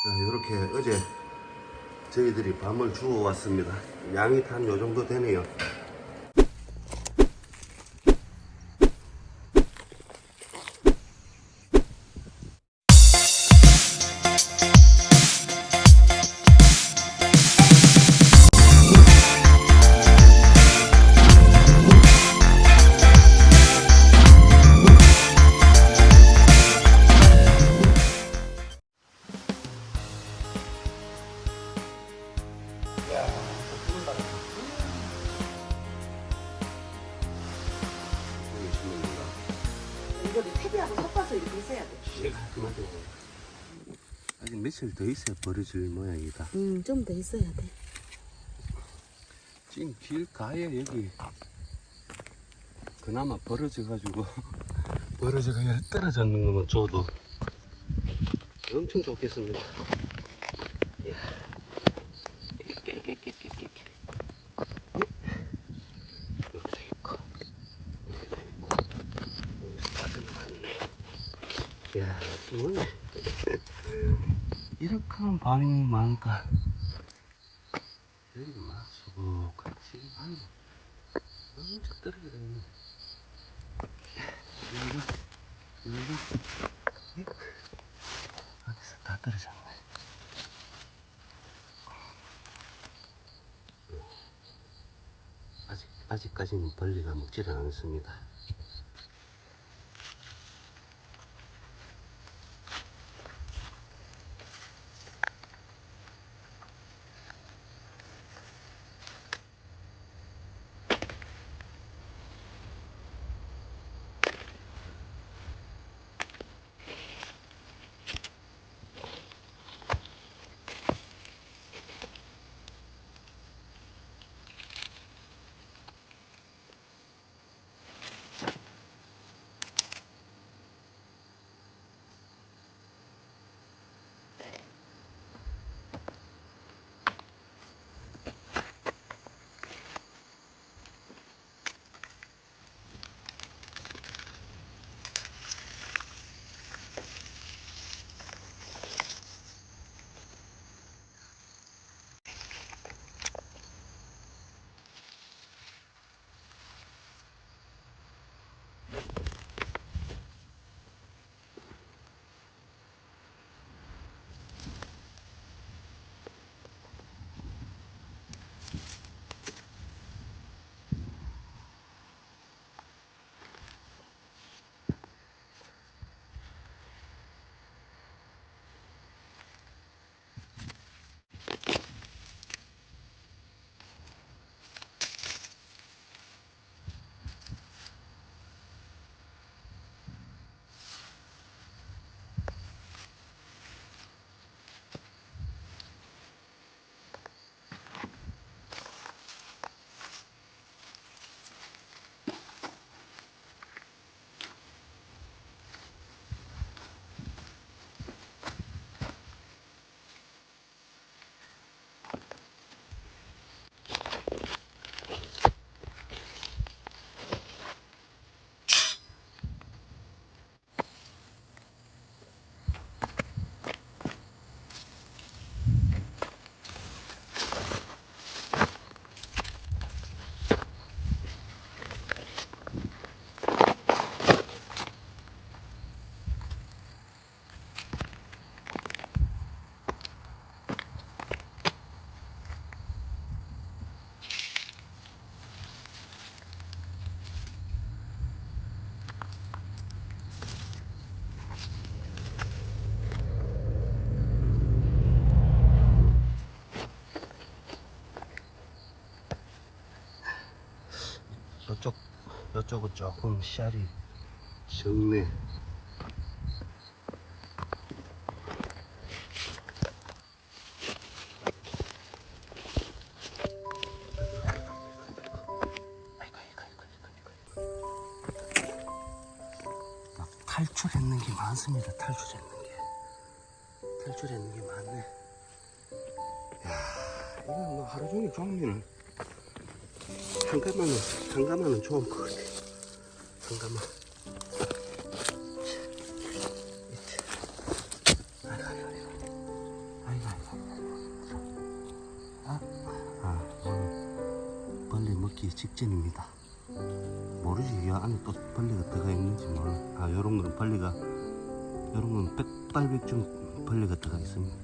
자, 이렇게 어제 저희들이 밤을 주워 왔습니다. 양이 한요 정도 되네요. 이거를 탭이하고 섞어서 이렇게 있어야 돼. 아직 며칠 더 있어야 버려질 모양이다. 음, 좀 더 있어야 돼. 지금 길 가에 여기 그나마 벌어져가지고 벌어져가 열 떨어졌는 것만 줘도 엄청 좋겠습니다. 이야. 깨깨깨깨깨깨. 여기도 있고 여기도 있고 여기서 다 들어갔네. 뭐네. 이렇게 하면 반응이 많을까? 여기 막 하네. 엄청 떨어져 있네. 여기가, 여기가. 어디서 다 떨어졌네. 아직, 아직까지는 벌리가 먹지를 않습니다. 이쪽, 이쪽은 조금 씨알이 적네. 탈출했는 게 많습니다. 탈출했는 게. 탈출했는 게 많네. 야, 이건 뭐 하루 종일 종면은 상가만은 상가만은 좋은 것 같아 상가만 아, 직전입니다. 모르지 이 안에 또 벌레가 들어가 있는지 몰라. 아 이런 거는 벌레가 이런 건 백발백중 벌레가 들어가 있습니다.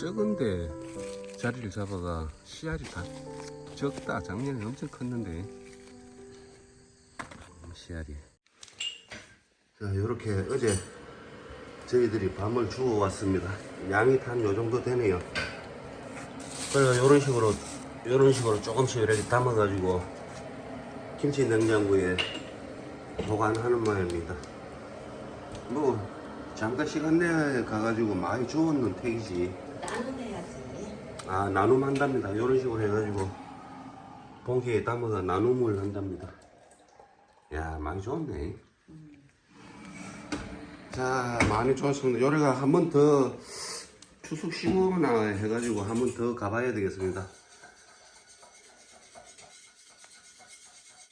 적은데 자리를 잡아가 씨알이 다 적다. 작년에 엄청 컸는데 씨알이. 자, 이렇게 어제 저희들이 밤을 주워 왔습니다. 양이 한요 정도 되네요. 그래서 이런 식으로 이런 식으로 조금씩 이렇게 담아 가지고 김치 냉장고에 보관하는 모양입니다. 뭐 잠깐 시간 내에 가가지고 많이 주웠는 택이지. 나눔해야지. 아 나눔 한답니다. 이런 식으로 해가지고 봉지에 담아가 나눔을 한답니다. 야 많이 좋네. 자 많이 좋았습니다. 요래가 한 번 더 추석 쉬거나 해가지고 한 번 더 가봐야 되겠습니다.